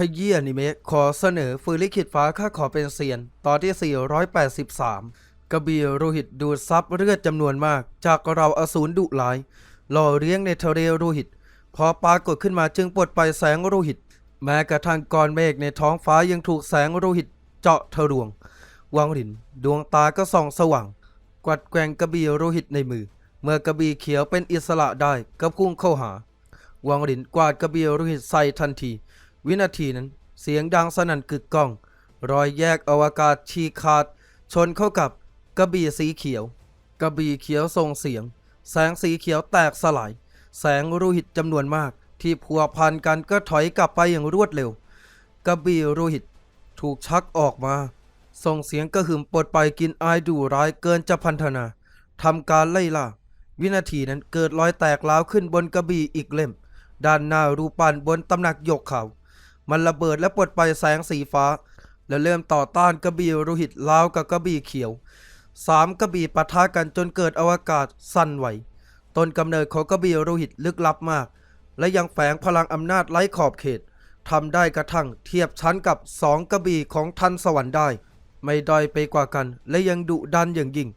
ขยี้อนิเมะขอเสนอฟืนลิขิตฟ้าข้าขอเป็นเซียน ตอนที่ 483กระบี่โรหิตดูดซับเลือดจำนวนมาก จากเราอสูรดุร้ายหล่อเลี้ยงในทะเลโรหิต พอปรากฏขึ้นมาจึงปลดไปแสงโรหิต แม้กระทั่งก้อนเมฆในท้องฟ้ายังถูกแสงโรหิตเจาะทะลวง วังหลิน ดวงตาก็ส่องสว่าง กวัดแกงกระบี่โรหิตในมือ เมื่อกระบี่เขียวเป็นอิสระได้ก็พุ่งเข้าหา วังหลินกวาดกระบี่โรหิตใส่ทันที วินาทีนั้น เสียงดังสนั่นกึกก้อง รอยแยกอวกาศฉีกขาด ชนเข้ากับกระบี่สีเขียว กระบี่เขียวส่งเสียง แสงสีเขียวแตกสลาย แสงรูหิตจำนวนมาก ที่พัวพันกันก็ถอยกลับไปอย่างรวดเร็ว กระบี่โรหิตถูกชักออกมา ส่งเสียงกระหึ่มปลดไปกินอายดูร้ายเกินจะพันธนาทำการไล่ล่า วินาทีนั้นเกิดรอยแตกร้าวขึ้นบนกระบี่อีกเล่ม ด้านหน้ารูปปั้นบนตำหนักหยกเขา มันระเบิดและปลดไปแสงสีฟ้า และเริ่มต่อต้านกระบี่โรหิตลาวกับกระบี่เขียวสามกระบี่ปะทะกันจนเกิดอวกาศสั่นไหวต้นกำเนิดของกระบี่โรหิตลึกลับมาก และยังแฝงพลังอำนาจไร้ขอบเขตทำได้กระทั่งเทียบชั้นกับสองกระบี่ของทันสวรรค์ได้ ไม่ด้อยไปกว่ากัน และยังดุดันอย่างยิ่ง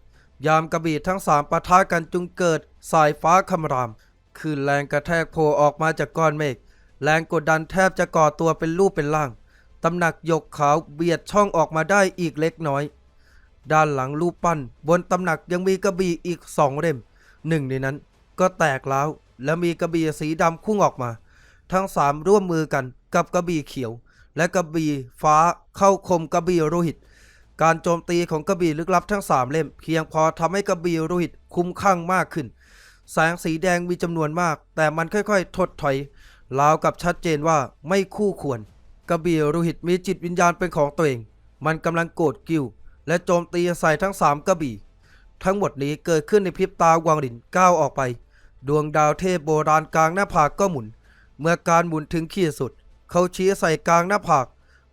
ยามกระบี่ทั้งสามปะทะกันจึงเกิดสายฟ้าคำรามคลื่นแรงกระแทกโผล่ออกมาจากก้อนเมฆ แรงกดดันแทบจะก่อตัวเป็นรูปเป็นร่าง ตำหนักหยกขาวเบียดช่องออกมาได้อีกเล็กน้อย ด้านหลังรูปปั้น บนตำหนักยังมีกระบี่อีกสองเล่ม หนึ่งในนั้นก็แตกแล้วและมีกระบี่สีดำพุ่งออกมา ทั้งสามร่วมมือกันกับกระบี่เขียว และกระบี่ฟ้าเข้าคมกระบี่โรหิต การโจมตีของกระบี่ลึกลับทั้งสามเล่ม เพียงพอทำให้กระบี่โรหิตคุ้มข้างมากขึ้น แสงสีแดงมีจำนวนมาก แต่มันค่อยๆ ถดถอย ราวกับชัดเจนว่าไม่คู่ควร กระบี่โรหิตมีจิตวิญญาณเป็นของตัวเอง มันกำลังโกรธกิ้วและโจมตีใส่ทั้งสามกระบี่ ทั้งหมดนี้เกิดขึ้นในพริบตาวังหลินก้าวออกไป ดวงดาวเทพโบราณกลางหน้าผากก็หมุน เมื่อการหมุนถึงขีดสุด เขาชี้ใส่กลางหน้าผาก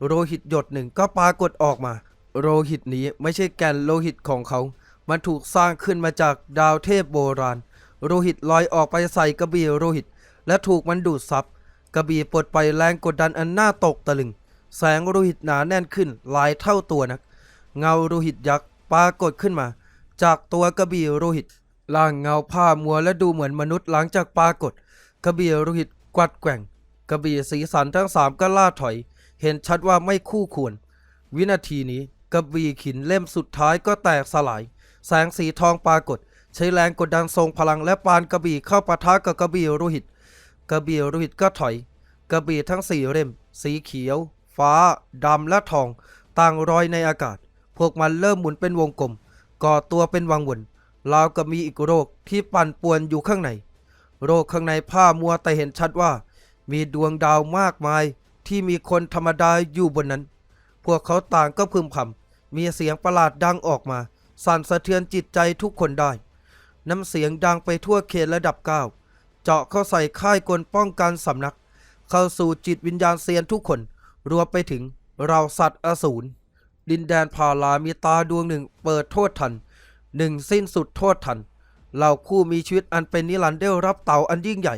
โลหิตหยดหนึ่งก็ปรากฏออกมา โลหิตนี้ไม่ใช่แกนโลหิตของเขา มันถูกสร้างขึ้นมาจากดาวเทพโบราณ โลหิตลอยออกไปใส่กระบี่โลหิต และถูกมันดูดซับกระบี่ปลดไปแรงกดดันอันน่าตกตะลึง แสงโลหิตหนาแน่นขึ้นหลายเท่าตัวนัก เงาโลหิตยักษ์ปรากฏขึ้นมา จากตัวกระบี่โลหิตร่างเงาผ้ามัวและดูเหมือนมนุษย์หลังจากปรากฏ กระบี่โลหิตกวัดแกว่ง กระบี่สีสันทั้งสามก็ล่าถอย เห็นชัดว่าไม่คู่ควร วินาทีนี้กระบี่ขินเล่มสุดท้ายก็แตกสลาย แสงสีทองปรากฏ ใช้แรงกดดันทรงพลังและปานกระบี่เข้าปะทะกับกระบี่โลหิต กระบี่โลหิตก็ถอย กระบี่ทั้งสี่เล่ม สีเขียว ฟ้าดำและทอง ต่างรอยในอากาศ พวกมันเริ่มหมุนเป็นวงกลม ก่อตัวเป็นวังวนราวกับมีอีกโรคที่ปั่นป่วนอยู่ข้างใน โรคข้างในผ้ามัวแต่เห็นชัดว่า มีดวงดาวมากมายที่มีคนธรรมดาอยู่บนนั้น พวกเขาต่างก็พึมพำมีเสียงประหลาดดังออกมา สั่นสะเทือนจิตใจทุกคนได้ น้ำเสียงดังไปทั่วเขตระดับเก้า เจาะเข้าใส่ค่ายกลป้องกันสำนัก เข้าสู่จิตวิญญาณเซียนทุกคน รวมไปถึงเราสัตว์อสูร ดินแดนพาลามีตาดวงหนึ่งเปิดโทษทัน หนึ่งสิ้นสุดโทษทัน เหล่าคู่มีชีวิตอันเป็นนิรันดร์ได้รับเต่าอันยิ่งใหญ่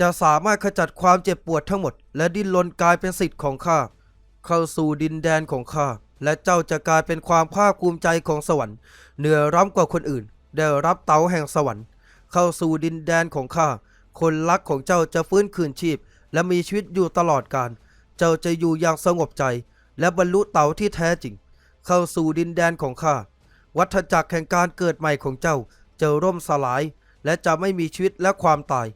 จะสามารถขจัดความเจ็บปวดทั้งหมด และดิ้นรนกลายเป็นสิทธิ์ของข้า เข้าสู่ดินแดนของข้า และเจ้าจะกลายเป็นความภาคภูมิใจของสวรรค์ เหนือร้ำกว่าคนอื่น ได้รับเต๋าแห่งสวรรค์ เข้าสู่ดินแดนของข้า คนรักของเจ้าจะฟื้นคืนชีพ และมีชีวิตอยู่ตลอดกาล เจ้าจะอยู่อย่างสงบใจ และบรรลุเต๋าที่แท้จริง เข้าสู่ดินแดนของข้า วัฏจักรแห่งการเกิดใหม่ของเจ้าจะร่มสลาย และจะไม่มีชีวิตและความตาย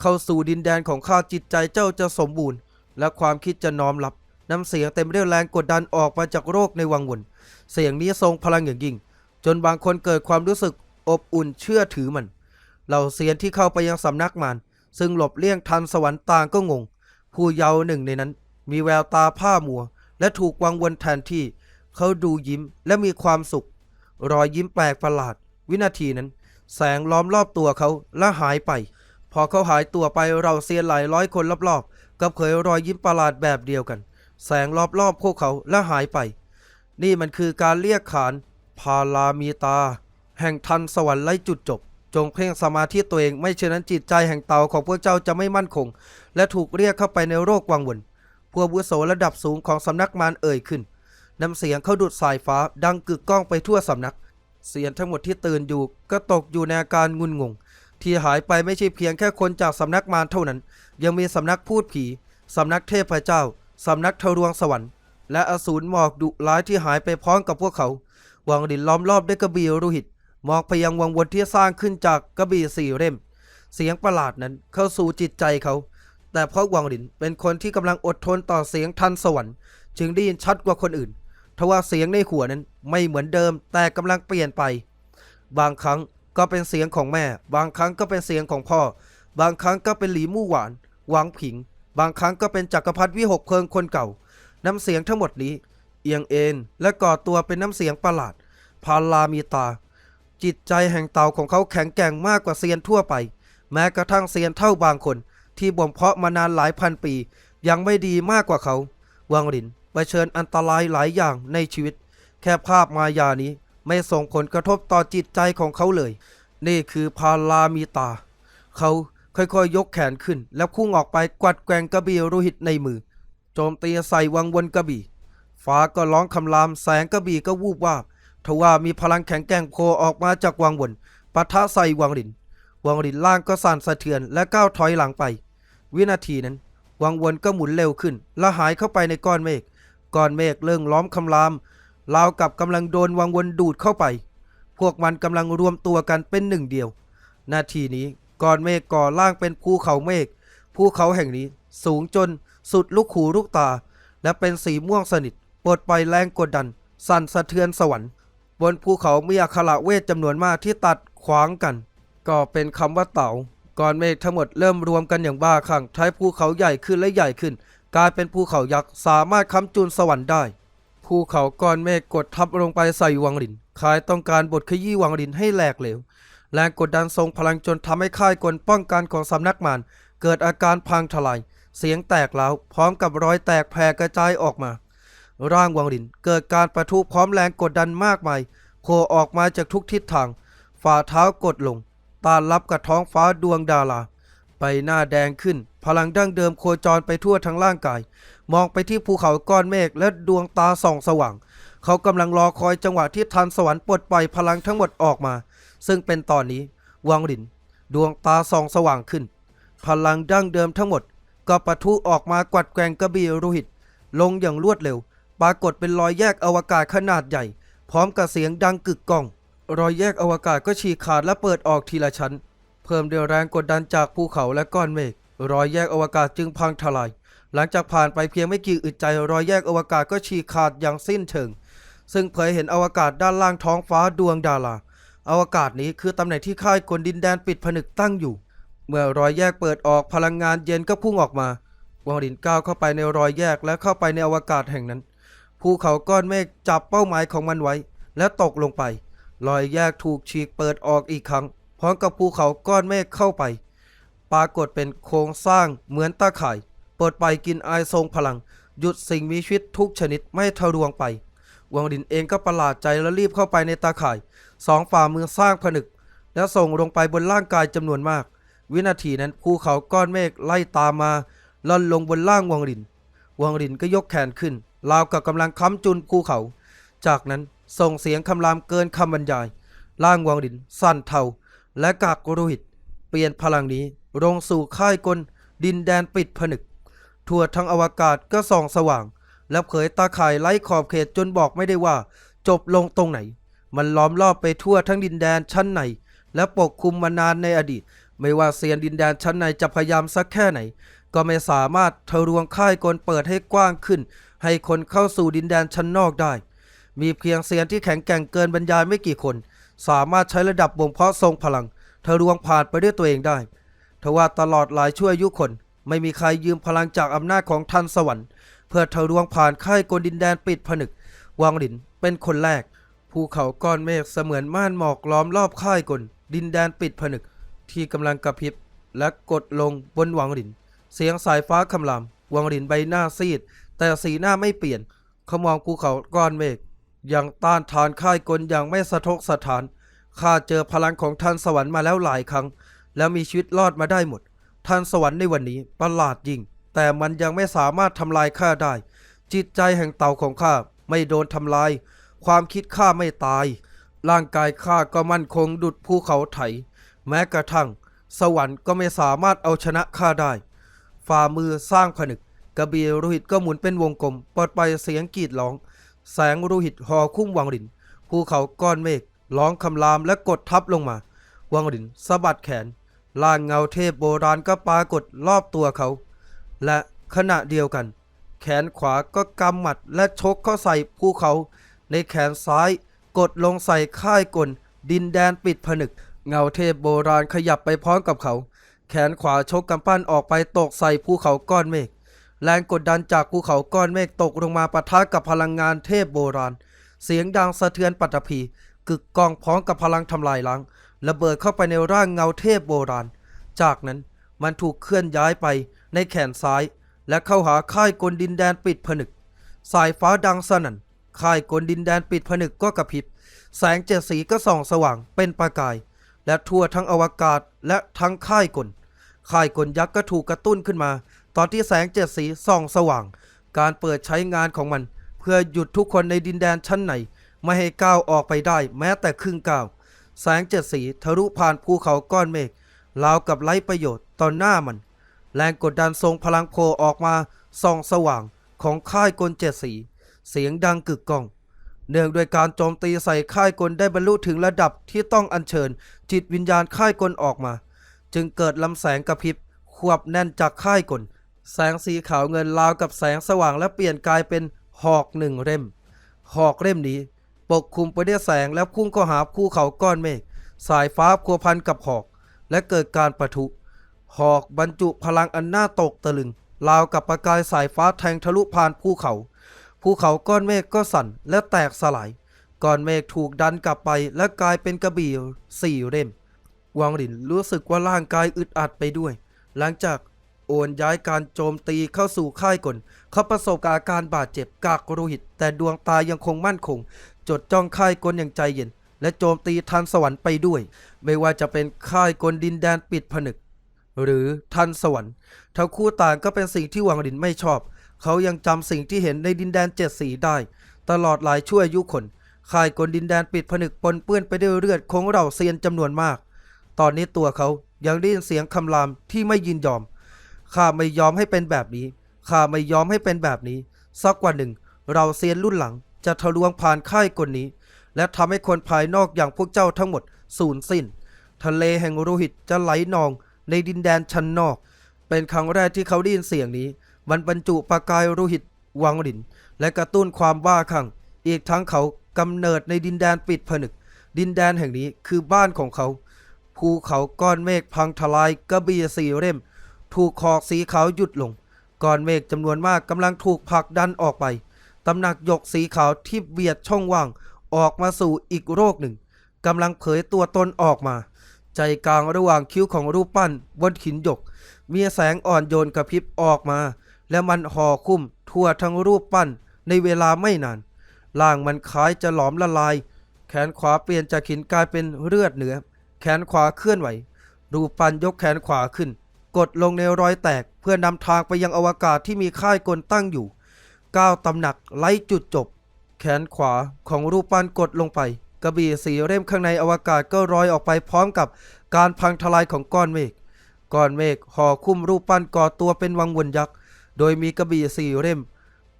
เข้าสู่ดินแดนของข้าจิตใจเจ้าจะสมบูรณ์ และความคิดจะน้อมรับน้ำเสียงเต็มไปด้วแรงกดดันออกมาจากโรคในวังวน เสียงนี้ทรงพลังอย่างยิ่ง จนบางคนเกิดความรู้สึกอบอุ่นเชื่อถือมัน เหล่าเซียนที่เข้าไปยังสำนักมารซึ่งหลบเลี่ยงทันสวรรค์ต่างก็งง ผู้เยาว์หนึ่งในนั้น มีแววตาผ้ามัว และถูกวังวนแทนที่ เขาดูยิ้มและมีความสุข รอยยิ้มแปลกประหลาด วินาทีนั้น แสงล้อมรอบตัวเขาและหายไป พอเขาหายตัวไปเราเซียนหลายร้อยคนรอบๆกับเผยรอยยิ้มประหลาดแบบเดียวกัน แสงรอบๆพวกเขาและหายไป นี่มันคือการเรียกขานพาลามีตา แห่งทันสวรรค์ไรจุดจบ จงเพ่งสมาธิตัวเองไม่เช่นนั้นจิตใจแห่งเตาของพวกเจ้าจะไม่มั่นคง และถูกเรียกเข้าไปในโรควังวนผู้อาวุโสระดับสูงของสำนักมารเอ่ยขึ้น น้ำเสียงเขาดุดสายฟ้าดังกึกก้องไปทั่วสำนัก เสียงทั้งหมดที่ตื่นอยู่ก็ตกอยู่ในอาการงุนงง ที่หายไปไม่ใช่เพียงแค่คนจากสำนักมารเท่านั้น ยังมีสำนักพูดผีสำนักเทพเจ้าสำนักทะลวงสวรรค์ และอสูรหมอกดุร้ายที่หายไปพร้อมกับพวกเขาวังดินล้อมรอบด้วยกระบี่โลหิต มองไปยังวังวนที่สร้างขึ้นจากกระบี่สี่เล่ม เสียงประหลาดนั้นเข้าสู่จิตใจเขา แต่เพราะวังดินเป็นคนที่กำลังอดทนต่อเสียงทันสวรรค์ จึงได้ยินชัดกว่าคนอื่นทว่าเสียงในหัวนั้นไม่เหมือนเดิมแต่กำลังเปลี่ยนไป บางครั้งก็เป็นเสียงของแม่ บางครั้งก็เป็นเสียงของพ่อ บางครั้งก็เป็นหลีมู่หวานหวังผิง บางครั้งก็เป็นจักรพรรดิวิหกเพลิงคนเก่า น้ำเสียงทั้งหมดนี้ เอียงเอ็นและก่อตัวเป็นน้ำเสียงประหลาดพาลามีตา จิตใจแห่งเต่าของเขาแข็งแกร่งมากกว่าเซียนทั่วไป แม้กระทั่งเซียนเท่าบางคน ที่บ่มเพาะมานานหลายพันปี ยังไม่ดีมากกว่าเขา วังรินเผชิญอันตรายหลายอย่างในชีวิต แค่ภาพมายานี้ไม่ส่งผลกระทบต่อจิตใจของเขาเลย นี่คือพาลามีตา เขาค่อยๆยกแขนขึ้น แล้วพุ่งออกไปกวัดแกงกระบี่โลหิตในมือ โจมตีใส่วังวนกระบี่ฟ้าก็ร้องคำรามแสงกระบี่ก็วูบวาบ ทว่ามีพลังแข็งแกร่งโผล่ออกมาจากวังวนปะทะใส่วังริน วังรินล่างก็สั่นสะเทือนและก้าวถอยหลังไป วินาทีนั้น วังวนก็หมุนเร็วขึ้น และหายเข้าไปในก้อนเมฆ ก้อนเมฆเริ่งล้อมคำรามราวกับกำลังโดนวังวนดูดเข้าไป พวกมันกำลังรวมตัวกันเป็นหนึ่งเดียว นาทีนี้ก้อนเมฆก่อร่างเป็นภูเขาเมฆ ภูเขาแห่งนี้สูงจนสุดลูกหูลูกตา และเป็นสีม่วงสนิท ปลดปล่อยแรงกดดัน สั่นสะเทือนสวรรค์ บนภูเขามีอัคระเวทจำนวนมากที่ตัดขวางกัน ก็เป็นคำว่าเต่าก้อนเมฆทั้งหมดเริ่มรวมกันอย่างบ้าคลั่งท้ภูเขาใหญ่ขึ้นและใหญ่ขึ้น กลายเป็นภูเขายักษ์สามารถค้ำจุนสวรรค์ได้ภูเขาก้อนเมฆกดทับลงไปใส่วังรินคายต้องการบดขยี้วังรินให้แหลกเหลวแรงกดดันทรงพลังจนทำให้ค่ายกลป้องกันของสำนักมารเกิดอาการพังทลาย เสียงแตกร้าวพร้อมกับรอยแตกแผ่กระจายออกมา ร่างวังรินเกิดการประทุพร้อมแรงกดดันมากมายโผล่ออกมาจากทุกทิศทาง ฝ่าเท้ากดลง ตารับกับท้องฟ้าดวงดาราใบหน้าแดงขึ้น พลังดั้งเดิมโคจรไปทั่วทั้งร่างกาย มองไปที่ภูเขาก้อนเมฆและดวงตาส่องสว่าง เขากำลังรอคอยจังหวะที่ทันสวรรค์ปลดปล่อยพลังทั้งหมดออกมา ซึ่งเป็นตอนนี้วังริน ดวงตาส่องสว่างขึ้น พลังดั้งเดิมทั้งหมด ก็ปะทุออกมากวัดแกงกระบี่โลหิต ลงอย่างรวดเร็ว ปรากฏเป็นรอยแยกอวกาศขนาดใหญ่ พร้อมกับเสียงดังกึกก้อง รอยแยกอวกาศก็ฉีกขาดและเปิดออกทีละชั้น เพิ่มด้วแรงกดดันจากภูเขาและก้อนเมฆรอยแยกอวกาศจึงพังทลาย หลังจากผ่านไปเพียงไม่กี่อึดใจ รอยแยกอวกาศก็ฉีกขาดอย่างสิ้นเชิง ซึ่งเผยเห็นอวกาศด้านล่างท้องฟ้าดวงดาราอวกาศนี้คือตำแหน่งที่ค่ายกลดินแดนปิดผนึกตั้งอยู่ เมื่อรอยแยกเปิดออกพลังงานเย็นก็พุ่งออกมาวังรินก้าวเข้าไปในรอยแยกและเข้าไปในอวกาศแห่งนั้น ภูเขาก้อนเมฆจับเป้าหมายของมันไว้ และตกลงไป รอยแยกถูกฉีกเปิดออกอีกครั้ง พร้อมกับภูเขาก้อนเมฆเข้าไป ปรากฏเป็นโครงสร้างเหมือนตาข่ายปลดไปกินอายทรงพลัง หยุดสิ่งมีชีวิตทุกชนิดไม่ทะลวงไป วังดินเองก็ประหลาดใจและรีบเข้าไปในตาข่าย สองฝ่ามือสร้างผนึก แล้วส่งลงไปบนร่างกายจำนวนมาก วินาทีนั้นภูเขาก้อนเมฆไล่ตามมาล่อนลงบนล่างวังริน วังรินก็ยกแขนขึ้น ราวกับกำลังค้ำจุนภูเขา จากนั้นส่งเสียงคำรามเกินคำบรรยายล่างวังริน สั่นเทา และกากโลหิต เปลี่ยนพลังนี้ลงสู่ค่ายกล ดินแดนปิดผนึก ทั่วทั้งอวกาศก็ส่องสว่าง และเผยตาข่ายไร้ขอบเขตจนบอกไม่ได้ว่า จบลงตรงไหน มันล้อมรอบไปทั่วทั้งดินแดนชั้นในและปกคลุมมานานในอดีต ไม่ว่าเซียนดินแดนชั้นในจะพยายามสักแค่ไหน ก็ไม่สามารถทะลวงค่ายกลเปิดให้กว้างขึ้น ให้คนเข้าสู่ดินแดนชั้นนอกได้ มีเพียงเซียนที่แข็งแกร่งเกินบรรยายไม่กี่คน สามารถใช้ระดับบ่มเพาะทรงพลังทะลวงผ่านไปด้วยตัวเองได้ทว่าตลอดหลายชั่วยุคน ไม่มีใครยืมพลังจากอำนาจของทันสวรรค์ เพื่อทะลวงผ่านค่ายกลดินแดนปิดผนึก วังหลินเป็นคนแรก ภูเขาก้อนเมฆเสมือนม่านหมอกล้อมรอบค่ายกลดินแดนปิดผนึก ที่กำลังกระพริบและกดลงบนวังหลิน เสียงสายฟ้าคำรามวังหลินใบหน้าซีด แต่สีหน้าไม่เปลี่ยนเขามองภูเขาก้อนเมฆยังต้านทานค่ายกลอย่างไม่สะทกสะท้านข้าเจอพลังของทันสวรรค์มาแล้วหลายครั้ง แล้วมีชีวิตรอดมาได้หมดทันสวรรค์ในวันนี้ประหลาดยิ่ง แต่มันยังไม่สามารถทำลายข้าได้ จิตใจแห่งเต่าของข้าไม่โดนทำลาย ความคิดข้าไม่ตาย ร่างกายข้าก็มั่นคงดุดภูเขาไถ แม้กระทั่ง สวรรค์ก็ไม่สามารถเอาชนะข้าได้ ฝ่ามือสร้างผนึก กระบี่โลหิตก็หมุนเป็นวงกลมปลดไปเสียงกรีดร้อง แสงโลหิตห่อคุ้มวังรินภูเขาก้อนเมฆร้องคำรามและกดทับลงมา วังรินสะบัดแขนล่างเงาเทพโบราณก็ปรากฏรอบตัวเขา และขณะเดียวกัน แขนขวาก็กำหมัดและชกเข้าใส่ภูเขา ในแขนซ้ายกดลงใส่ค่ายกล ดินแดนปิดผนึก เงาเทพโบราณขยับไปพร้อมกับเขา แขนขวาชกกำปั้นออกไปตกใส่ภูเขาก้อนเมฆแรงกดดันจากภูเขาก้อนเมฆตกลงมาปะทะกับพลังงานเทพโบราณ เสียงดังสะเทือนปัตภีกึกก้องพร้อมกับพลังทำลายล้างระเบิดเข้าไปในร่างเงาเทพโบราณ จากนั้นมันถูกเคลื่อนย้ายไปในแขนซ้าย และเข้าหาค่ายกลดินแดนปิดผนึก สายฟ้าดังสนั่นค่ายกลดินแดนปิดผนึกก็กระพริบ แสงเจ็ดสีก็ส่องสว่างเป็นประกาย และทั่วทั้งอวกาศและทั้งค่ายกล ค่ายกลยักษ์ก็ถูกกระตุ้นขึ้นมา ตอนที่แสงเจ็ดสีส่องสว่าง การเปิดใช้งานของมัน เพื่อหยุดทุกคนในดินแดนชั้นไหนไม่ให้ก้าวออกไปได้แม้แต่ครึ่งก้าวแสงเจ็ดสีทะลุผ่านภูเขาก้อนเมฆราวกับไร้ประโยชน์ต่อหน้ามัน แรงกดดันทรงพลังโพออกมาส่องสว่างของค่ายกลเจ็ดสี เสียงดังกึกก้อง เนื่องด้วยการโจมตีใส่ค่ายกลได้บรรลุถึงระดับที่ต้องอัญเชิญ จิตวิญญาณค่ายกลออกมา จึงเกิดลำแสงกระพริบควบแน่นจากค่ายกล แสงสีขาวเงินราวกับแสงสว่างและเปลี่ยนกลายเป็นหอกหนึ่งเล่ม หอกเล่มนี้ ปกคลุมไปด้วยแสงแล้วพุ่งเข้าหาภูเขาก้อนเมฆสายฟ้าพัวพันกับหอก และเกิดการประทุ หอกบรรจุพลังอันน่าตกตะลึงราวกับประกายสายฟ้าแทงทะลุผ่านภูเขา ภูเขาก้อนเมฆก็สั่นและแตกสลาย ก้อนเมฆถูกดันกลับไปและกลายเป็นกระบี่สี่เล่ม วางหลินรู้สึกว่าร่างกายอึดอัดไปด้วย หลังจากโอนย้ายการโจมตีเข้าสู่ค่ายกลเขาประสบอาการบาดเจ็บกากโลหิต แต่ดวงตายังคงมั่นคง จดจ้องค่ายกลอย่างใจเย็น และโจมตีทันสวรรค์ไปด้วย ไม่ว่าจะเป็นค่ายกลดินแดนปิดผนึก หรือทันสวรรค์ทั้งคู่ต่างก็เป็นสิ่งที่วังหลินไม่ชอบ เขายังจำสิ่งที่เห็นในดินแดนเจ็ดสีได้ ตลอดหลายชั่วอายุคนค่ายกลดินแดนปิดผนึกปนเปื้อนไปด้วยเลือดของเราเซียนจำนวนมาก ตอนนี้ตัวเขายังได้ยินเสียงคำรามที่ไม่ยินยอม ข้าไม่ยอมให้เป็นแบบนี้ ข้าไม่ยอมให้เป็นแบบนี้ สักวันหนึ่ง เราเซียนรุ่นหลังจะทะลวงผ่านค่ายกลนี้ และทำให้คนภายนอกอย่างพวกเจ้าทั้งหมดสูญสิ้น ทะเลแห่งโลหิตจะไหลนองในดินแดนชั้นนอก เป็นครั้งแรกที่เขาได้ยินเสียงนี้ มันบรรจุประกายโลหิตวังหลิน และกระตุ้นความบ้าคลั่ง อีกทั้งเขากำเนิดในดินแดนปิดผนึก ดินแดนแห่งนี้คือบ้านของเขา ภูเขาก้อนเมฆพังทลายกระบี่สี่เล่ม ถูกขอกสีขาวหยุดลง ก้อนเมฆจำนวนมากกำลังถูกผลักดันออกไปตำหนักหยกสีขาวที่เบียดช่องว่าง ออกมาสู่อีกโรคหนึ่งกำลังเผยตัวตนออกมา ใจกลางระหว่างคิ้วของรูปปั้นบนหินหยก มีแสงอ่อนโยนกระพริบออกมา และมันห่อคุ้มทั่วทั้งรูปปั้นในเวลาไม่นานล่างมันคล้ายจะหลอมละลาย แขนขวาเปลี่ยนจากหินกลายเป็นเลือดเนื้อ แขนขวาเคลื่อนไหว รูปปั้นยกแขนขวาขึ้น กดลงในรอยแตกเพื่อนำทางไปยังอวกาศที่มีค่ายกลตั้งอยู่ ก้าวตำหนักไล่จุดจบ แขนขวาของรูปปั้นกดลงไป กระบี่สีเล่มข้างในอวกาศก็ลอยออกไปพร้อมกับการพังทลายของก้อนเมฆ ก้อนเมฆห่อคุ้มรูปปั้นก่อตัวเป็นวังวนยักษ์ โดยมีกระบี่สี่เล่ม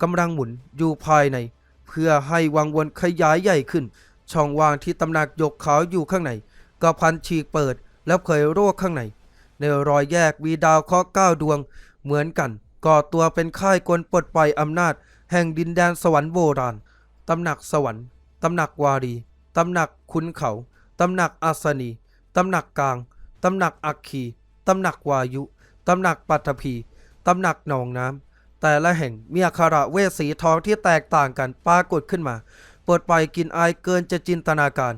กำลังหมุนอยู่ภายใน เพื่อให้วังวนขยายใหญ่ขึ้น ช่องว่างที่ตำหนักยกขาวอยู่ข้างใน ก็พันฉีกเปิด แล้วเผยโรคข้างใน ในรอยแยกมีดาวเคราะห์เก้าดวง เหมือนกัน ก่อตัวเป็นค่ายกลปลดปล่อยอำนาจ แห่งดินแดนสวรรค์โบราณตำหนักสวรรค์ตำหนักวารีตำหนักคุณเขาตำหนักอัศนีตำหนักกลางตำหนักอัคคีตำหนักวายุตำหนักปัตภีตำหนักหนองน้ำแต่ละแห่งมีอักขระเวสีทองที่แตกต่างกันปรากฏขึ้นมาปลดปล่อยกินอายเกินจะจินตนาการ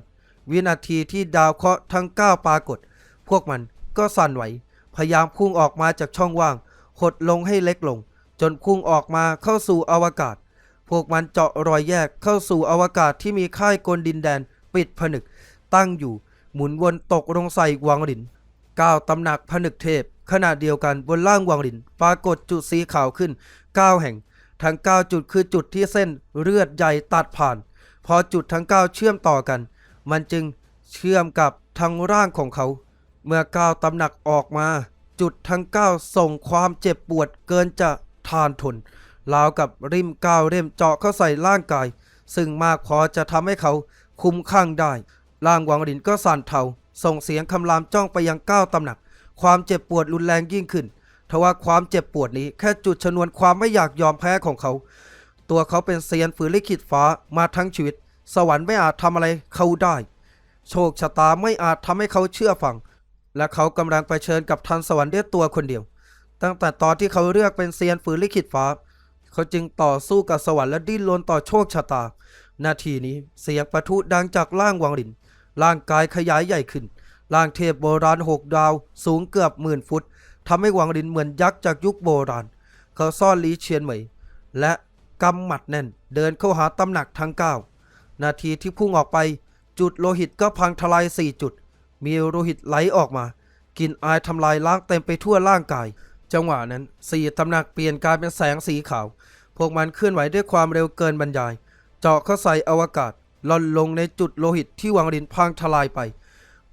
วินาทีที่ดาวเคราะห์ทั้งเก้าปรากฏ พวกมันก็สั่นไหว พยายามพุ่งออกมาจากช่องว่างหดลงให้เล็กลง จนพุ่งออกมาเข้าสู่อวกาศ พวกมันเจาะรอยแยกเข้าสู่อวกาศที่มีค่ายกลดินแดนปิดผนึก ตั้งอยู่หมุนวนตกลงใส่วังหลินก้าวตำหนักผนึกเทพ ขณะเดียวกันบนล่างวังหลินปรากฏจุดสีขาวขึ้น 9 แห่ง ทั้ง 9 จุดคือจุดที่เส้นเลือดใหญ่ตัดผ่าน พอจุดทั้ง 9 เชื่อมต่อกัน มันจึงเชื่อมกับทั้งร่างของเขา เมื่อก้าวตำหนักออกมา จุดทั้ง9ส่งความเจ็บปวดเกินจะทานทนราวกับริมก้าวเล่มเจาะเข้าใส่ร่างกาย ซึ่งมากพอจะทำให้เขาคุ้มข้างได้ ร่างวังหลินก็สั่นเทาส่งเสียงคำรามจ้องไปยังก้าวตำหนัก ความเจ็บปวดรุนแรงยิ่งขึ้นทว่าความเจ็บปวดนี้แค่จุดชนวนความไม่อยากยอมแพ้ของเขา ตัวเขาเป็นเซียนฝืนลิขิตฟ้ามาทั้งชีวิต สวรรค์ไม่อาจทำอะไรเขาได้ โชคชะตาไม่อาจทำให้เขาเชื่อฟัง และเขากำลังไปเชิญกับทันสวรรค์ด้วยตัวคนเดียว ตั้งแต่ตอนที่เขาเลือกเป็นเซียนฝืนลิขิตฟ้า เขาจึงต่อสู้กับสวรรค์และดิ้นรนต่อโชคชะตา นาทีนี้เสียงประทุดังจากล่างวังหลิน ร่างกายขยายใหญ่ขึ้น ร่างเทพโบราณหกดาว สูงเกือบหมื่นฟุตทำให้วังหลินเหมือนยักษ์จากยุคโบราณ เขาซ่อนลีเชียนเหมยและกำหมัดแน่นเดินเข้าหาตำหนักทั้งเก้า นาทีที่พุ่งออกไป จุดโลหิตก็พังทลายสี่จุด มีโลหิตไหลออกมากลินอายทำลายล้างเต็มไปทั่วร่างกาย จังหวะนั้นสี่ตำหนักเปลี่ยนกลายเป็นแสงสีขาว พวกมันเคลื่อนไหวด้วยความเร็วเกินบรรยาย เจาะเข้าใส่อวกาศล่อนลงในจุดโลหิตที่วังหลินพังทลายไป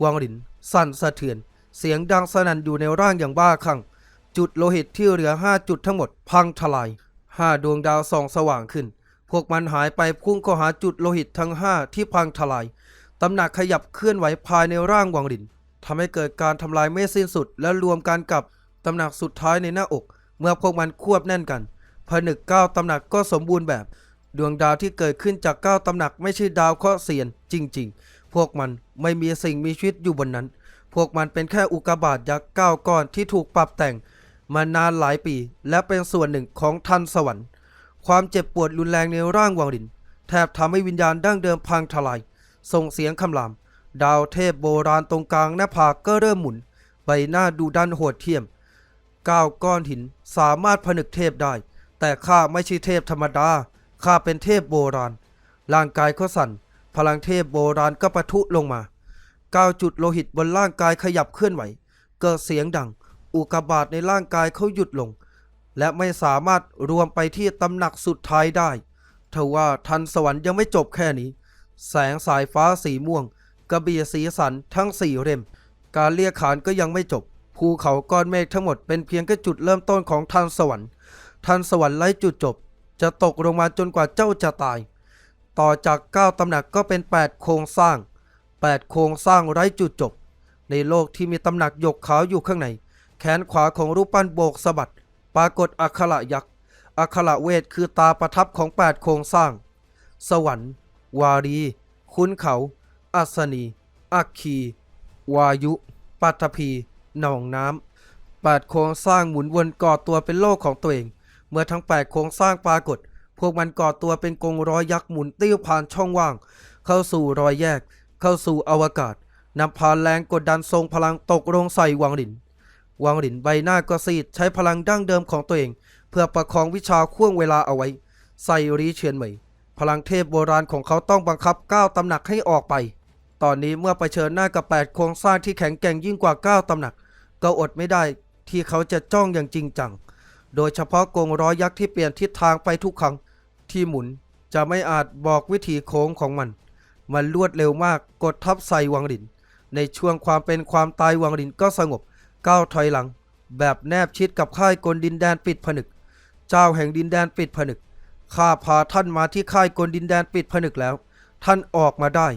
วังหลิน สั่นสะเทือน เสียงดังสนั่นอยู่ในร่างอย่างบ้าคลั่ง จุดโลหิตที่เหลือห้าจุดทั้งหมดพังทลายห้าดวงดาวส่องสว่างขึ้น พวกมันหายไปพุ่งเข้าหาจุดโลหิตทั้งห้าที่พังทลาย ตำหนักขยับเคลื่อนไหวภายในร่างวังหลินทำให้เกิดการทำลายไม่สิ้นสุด และรวมกันกับตำหนักสุดท้ายในหน้าอก เมื่อพวกมันควบแน่นกันผนึกเก้าตำหนักก็สมบูรณ์แบบ ดวงดาวที่เกิดขึ้นจากเก้าตำหนักไม่ใช่ดาวเคราะห์เสียนจริง ๆ พวกมันไม่มีสิ่งมีชีวิตอยู่บนนั้น พวกมันเป็นแค่อุกกาบาตยักษ์เก้าก้อนที่ถูกปรับแต่งมานานหลายปี และเป็นส่วนหนึ่งของทันสวรรค์ ความเจ็บปวดรุนแรงในร่างวังหลิน แทบทำให้วิญญาณดั้งเดิมพังทลาย ส่งเสียงคำราม ดาวเทพโบราณตรงกลางหน้าผากก็เริ่มหมุน ใบหน้าดูดันโหดเที่ยมก้าวก้อนหินสามารถผนึกเทพได้ แต่ข้าไม่ใช่เทพธรรมดา ข้าเป็นเทพโบราณ ร่างกายเขาสั่น พลังเทพโบราณก็ปะทุลงมาก้าวจุดโลหิตบนร่างกายขยับเคลื่อนไหว เกิดเสียงดัง อุกกาบาตในร่างกายเขาหยุดลง และไม่สามารถรวมไปที่ตำหนักสุดท้ายได้ทว่าทันสวรรค์ยังไม่จบแค่นี้ แสงสายฟ้าสีม่วง กระบี่สีสันทั้งสี่เล่มการเรียกขานก็ยังไม่จบ ภูเขาก้อนเมฆทั้งหมดเป็นเพียงแค่จุดเริ่มต้นของทันสวรรค์ ทันสวรรค์ไร้จุดจบ จะตกลงมาจนกว่าเจ้าจะตาย ต่อจากเก้าตำหนักก็เป็นแปดโครงสร้างแปดโครงสร้างไร้จุดจบ ในโลกที่มีตำหนักหยกขาวอยู่ข้างใน แขนขวาของรูปปั้นโบกสะบัด รากฏอักขระยักษ์อักขระเวทคือตาประทับของแปดโครงสร้าง สวรรค์ วารีคุ้นเขา อัศนี อัคคี วายุ ปัตภี หนองน้ำแปดโครงสร้างหมุนวนก่อตัวเป็นโลกของตัวเอง เมื่อทั้งแปดโครงสร้างปรากฏ พวกมันก่อตัวเป็นกงร้อยยักษ์หมุนติ้วผ่านช่องว่าง เข้าสู่รอยแยก เข้าสู่อวกาศนำพาแรงกดดันทรงพลังตกลงใส่วังหลิน วังหลินใบหน้าก็ซีดใช้พลังดั้งเดิมของตัวเอง เพื่อประคองวิชาข่วงเวลาเอาไว้ ใส่รีเชียนเหมยพลังเทพโบราณของเขาต้องบังคับก้าวตำหนักให้ออกไป ตอนนี้เมื่อไปเชิญหน้ากับแปดโครงสร้างที่แข็งแกร่งยิ่งกว่าก้าวตำหนัก ก็อดไม่ได้ที่เขาจะจ้องอย่างจริงจัง โดยเฉพาะกงร้อยยักษ์ที่เปลี่ยนทิศทางไปทุกครั้ง ที่หมุนจะไม่อาจบอกวิธีโค้งของมัน มันรวดเร็วมากกดทับใส่วังหลิน ในช่วงความเป็นความตายวังหลินก็สงบ ก้าวถอยหลัง แบบแนบชิดกับค่ายกลดินแดนปิดผนึก เจ้าแห่งดินแดนปิดผนึก ข้าพาท่านมาที่ค่ายกลดินแดนปิดผนึกแล้ว ท่านออกมาได้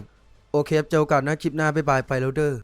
โอเคครับเจอกันนะคลิปหน้าบ๊ายบายไปแล้วเด้อ